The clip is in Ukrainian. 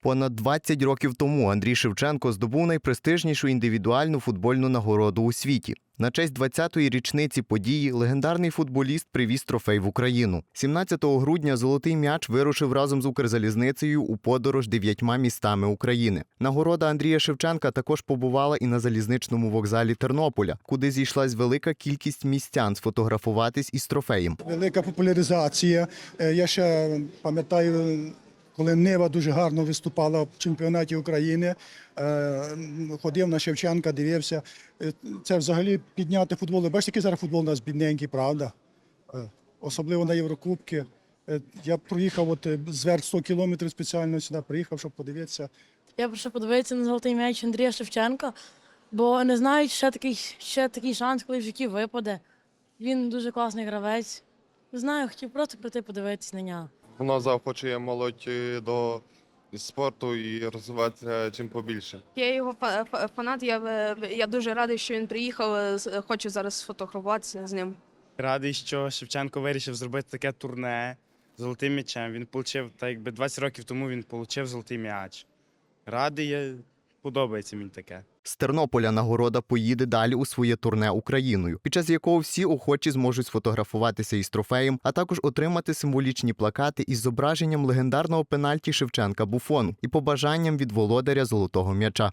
Понад 20 років тому Андрій Шевченко здобув найпрестижнішу індивідуальну футбольну нагороду у світі. На честь 20-ї річниці події легендарний футболіст привіз трофей в Україну. 17 грудня золотий м'яч вирушив разом з Укрзалізницею у подорож дев'ятьма містами України. Нагорода Андрія Шевченка також побувала і на залізничному вокзалі Тернополя, куди зійшлась велика кількість містян сфотографуватись із трофеєм. Велика популяризація. Е, Я ще пам'ятаю, коли Нива дуже гарно виступала в чемпіонаті України. е, Ходив на Шевченка, дивився. Е, Це взагалі підняти футбол. Бачите, який зараз футбол у нас бідненький, правда? Е, Особливо на Єврокубки. Я проїхав от зверх 100 кілометрів спеціально сюди, приїхав, щоб подивитися. Я прийшов подивитися на золотий м'яч Андрія Шевченка, бо не знаю, ще такий, ще такий шанс, коли в житті випаде. Він дуже класний гравець. Не знаю, хотів просто прийти подивитись на нього. Воно заохочує молодь е, до спорту і розвиватися чим побільше. Я його фа- фа- фанат. Я, е, я дуже радий, що він приїхав. е, Хочу зараз сфотографуватися з ним. Радий, що Шевченко вирішив зробити таке турне золотим м'ячем. Він отримав, так якби 20 років тому він отримав золотий м'яч. Радий, подобається мені таке. З Тернополя нагорода поїде далі у своє турне Україною, під час якого всі охочі зможуть сфотографуватися із трофеєм, а також отримати символічні плакати із зображенням легендарного пенальті Шевченка Буфону і побажанням від володаря золотого м'яча.